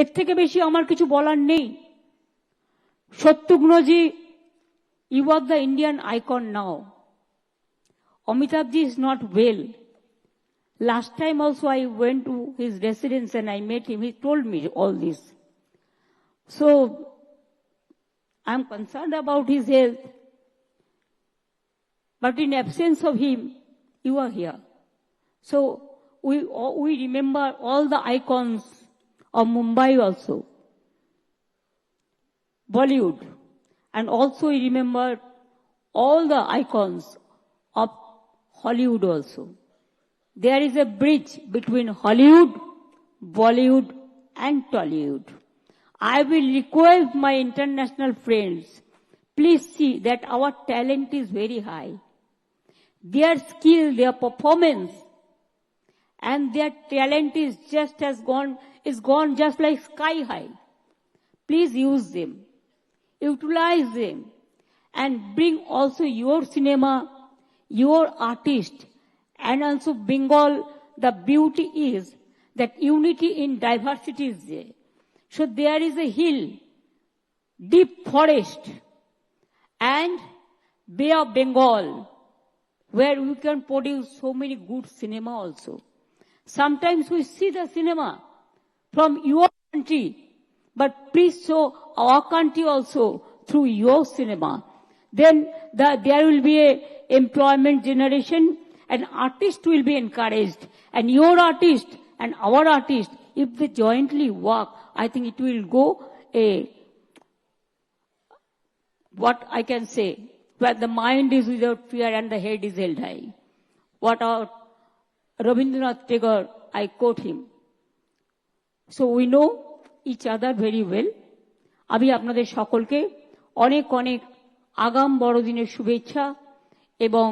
এর থেকে বেশি আমার কিছু বলার নেই সত্যগ্নজি you are the Indian icon now অমিতাভজি is Last time also I went to his residence and I met him. He told me all this. So I'm concerned about his health. But in absence of him, you are here. So we, we remember all the icons of Mumbai also. Bollywood. And also remember all the icons of Hollywood also. There is a bridge between Hollywood, Bollywood and Tollywood. I will request my international friends, please see that our talent is very high. Their skill, their performance, and their talent is just as gone, is gone just like sky high. Please use them, utilize them, and bring also your cinema, your artist, and also Bengal, the beauty is that unity in diversity is there. So there is a hill, deep forest, and Bay of Bengal, where we can produce so many good cinema also. Sometimes we see the cinema from your country, but please show our country also through your cinema. Then the, there will be a employment generation and artists will be encouraged. And your artist and our artist, if they jointly work, I think it will go a, what I can say, where the mind is without fear and the head is held high. What our Rabindranath Tagore, I quote him. So we know each other very well. আমি আপনাদের সকলকে অনেক অনেক আগাম বড়দিনের শুভেচ্ছা এবং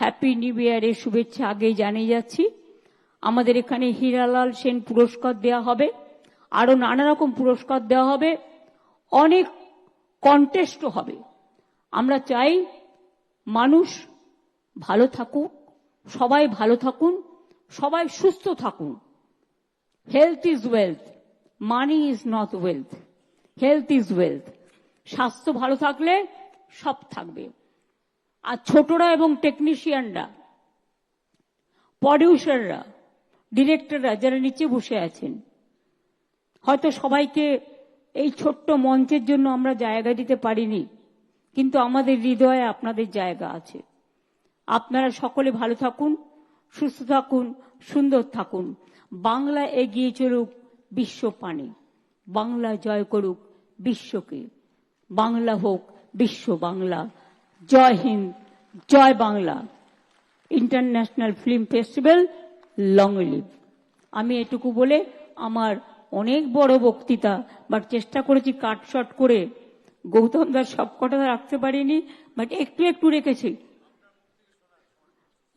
happy new ইয়ারের শুভেচ্ছা আগেই জানিয়ে যাচ্ছি। আমাদের এখানে হীরালাল সেন পুরস্কার দেওয়া হবে। আরও নানা রকম পুরস্কার দেওয়া হবে। অনেক কন্টেস্টও হবে। আমরা চাই মানুষ ভালো থাকুক সবাই ভালো থাকুন। সবাই সুস্থ থাকুন। Health is wealth money is not wealth health is wealth স্বাস্থ্য ভালো থাকলে সব থাকবে। আর ছোটরা এবং টেকনিশিয়ানরা প্রডিউসাররা ডিরেক্টররা যারা নিচে বসে আছেন, হয়তো সবাইকে এই ছোট্ট মঞ্চের জন্য আমরা জায়গা দিতে পারিনি, কিন্তু আমাদের হৃদয়ে আপনাদের জায়গা আছে। আপনারা সকলে ভালো থাকুন সুস্থ থাকুন, সুন্দর থাকুন। বাংলা এগিয়ে চলুক বিশ্ব পানে। বাংলা জয় করুক বিশ্বকে। বাংলা হোক বিশ্ব বাংলা। জয় হিন্দ, জয় Bangla. International film festival, long live. আমি এটুকু বলে আমার অনেক বড় বক্তৃতা, বাট চেষ্টা করেছি কাট শট করে। গৌতম দাস সব কটা রাখতে পারিনি, বাট একটু একটু রেখেছি।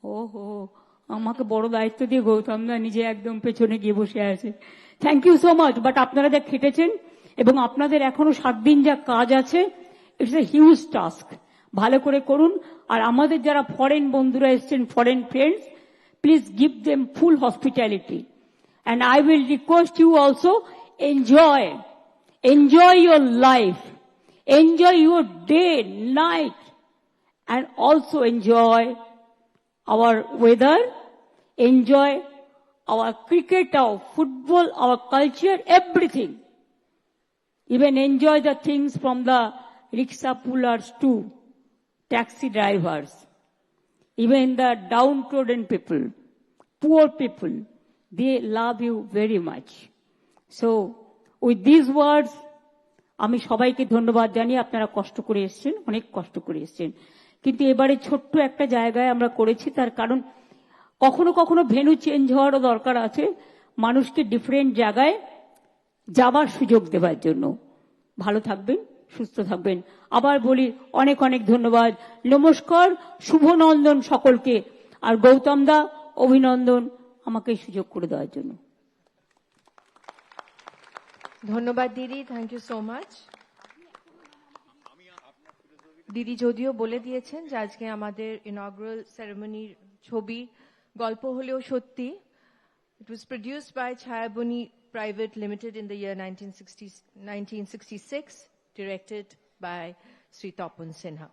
ওহো আমাকে বড় দায়িত্ব দিয়ে গৌতম দা নিজে একদম পেছনে গিয়ে বসে আছে। Thank you so much but আপনারা যা খেটেছেন এবং আপনাদের এখনও সাত দিন যা কাজ আছে ইটস এ হিউজ টাস্ক ভালো করে করুন আর আমাদের যারা ফরেন বন্ধুরা এসছেন foreign friends please give them full hospitality and I will request you also enjoy enjoy your life enjoy your day night and also enjoy our weather, enjoy our cricket, our football, our culture, everything. Even enjoy the things from the rickshaw pullers to taxi drivers. Even the downtrodden people, poor people, they love you very much. So, with these words, আমি সবাইকে ধন্যবাদ জানিয়ে আপনারা কষ্ট করে এসেছেন অনেক কষ্ট করে এসেছেন কিন্তু এবারে ছোট্ট একটা জায়গায় আমরা করেছি তার কারণ কখনো কখনো ভেনু চেঞ্জ হওয়ারও দরকার আছে। মানুষকে ডিফারেন্ট জায়গায় যাবার সুযোগ দেওয়ার জন্য। ভালো থাকবেন, সুস্থ থাকবেন। আবার বলি অনেক অনেক ধন্যবাদ। নমস্কার, শুভনন্দন সকলকে। আর গৌতম দা, অভিনন্দন আমাকে সুযোগ করে দেওয়ার জন্য। ধন্যবাদ দিদি থ্যাংক ইউ সো মাচ দিদি যদিও বলে দিয়েছেন যে আজকে আমাদের ইনগ্রাল সেরেমনির ছবি গল্প হলেও সত্যি it was produced by Chhayabani Private Limited in the year 1960, 1966, directed by Sri Tapan Sinha.